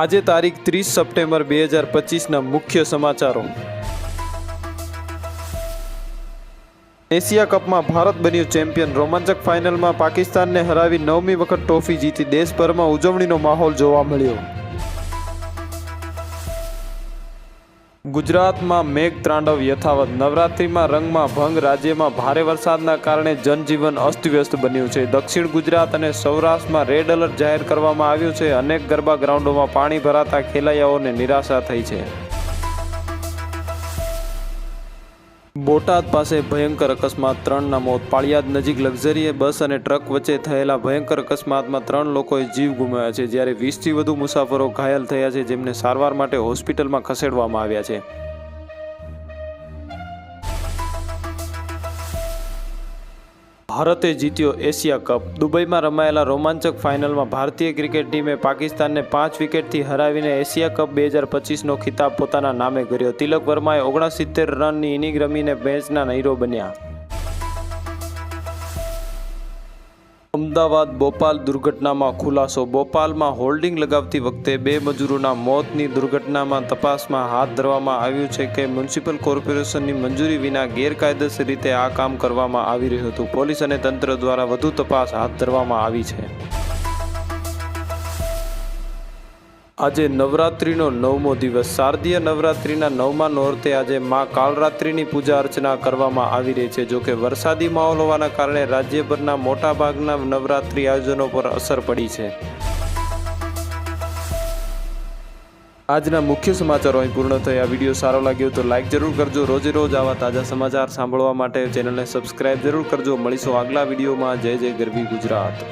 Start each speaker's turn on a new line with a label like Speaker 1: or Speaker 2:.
Speaker 1: આજે તારીખ ત્રીસ સપ્ટેમ્બર બે હજાર પચીસના મુખ્ય સમાચારો. એશિયા કપમાં ભારત બન્યું ચેમ્પિયન. રોમાંચક ફાઇનલમાં પાકિસ્તાનને હરાવી નવમી વખત ટ્રોફી જીતી દેશભરમાં ઉજવણીનો માહોલ જોવા મળ્યો. ગુજરાતમાં મેઘ ત્રાંડવ યથાવત. નવરાત્રિમાં રંગમાં ભંગ, રાજ્યમાં ભારે વરસાદના કારણે જનજીવન અસ્તવ્યસ્ત બન્યું છે. દક્ષિણ ગુજરાત અને સૌરાષ્ટ્રમાં રેડ એલર્ટ જાહેર કરવામાં આવ્યું છે. અનેક ગરબા ગ્રાઉન્ડોમાં પાણી ભરાતા ખેલૈયાઓને નિરાશા થઈ છે. બોટાદ પાસે ભયંકર અકસ્માત. ત્રણના મોત. પાળિયાદ નજીક લક્ઝરીએ બસ અને ટ્રક વચ્ચે થયેલા ભયંકર અકસ્માતમાં ત્રણ લોકોએ જીવ ગુમાવ્યા છે, જ્યારે વીસથી વધુ મુસાફરો ઘાયલ થયા છે, જેમને સારવાર માટે હોસ્પિટલમાં ખસેડવામાં આવ્યા છે. ભારતે જીત્યો એશિયા કપ. દુબઈમાં રમાયેલા રોમાંચક ફાઇનલમાં ભારતીય ક્રિકેટ ટીમે પાકિસ્તાનને પાંચ વિકેટથી હરાવીને એશિયા કપ બે હજાર પચીસનો ખિતાબ પોતાના નામે કર્યો. તિલક વર્માએ ઓગણસિત્તેર રનની ઇનિંગ રમીને મેચના નહીરો બન્યા. અમદાવાદ બોપાલ દુર્ઘટનામાં ખુલાસો. બોપાલમાં હોલ્ડિંગ લગાવતી વખતે બે મજૂરોના મોતની દુર્ઘટનામાં તપાસમાં હાથ ધરવામાં આવ્યું છે કે મ્યુનિસિપલ કોર્પોરેશનની મંજૂરી વિના ગેરકાયદેસર રીતે આ કામ કરવામાં આવી રહ્યું હતું. પોલીસ અને તંત્ર દ્વારા વધુ તપાસ હાથ ધરવામાં આવી છે. આજે નવરાત્રિનો નવમો દિવસ. શારદીય નવરાત્રિના નવમા નોરતે આજે મા કાલરાત્રિની પૂજા અર્ચના કરવામાં આવી રહી છે, જોકે વરસાદી માહોલ હોવાના કારણે રાજ્યભરના મોટાભાગના નવરાત્રિ આયોજનો પર અસર પડી છે. આજના મુખ્ય સમાચારો અહીં પૂર્ણ થયા. વીડિયો સારો લાગ્યો તો લાઇક જરૂર કરજો. રોજે રોજ આવા તાજા સમાચાર સાંભળવા માટે ચેનલને સબસ્ક્રાઇબ જરૂર કરજો. મળીશું આગલા વિડીયોમાં. જય જય ગરવી ગુજરાત.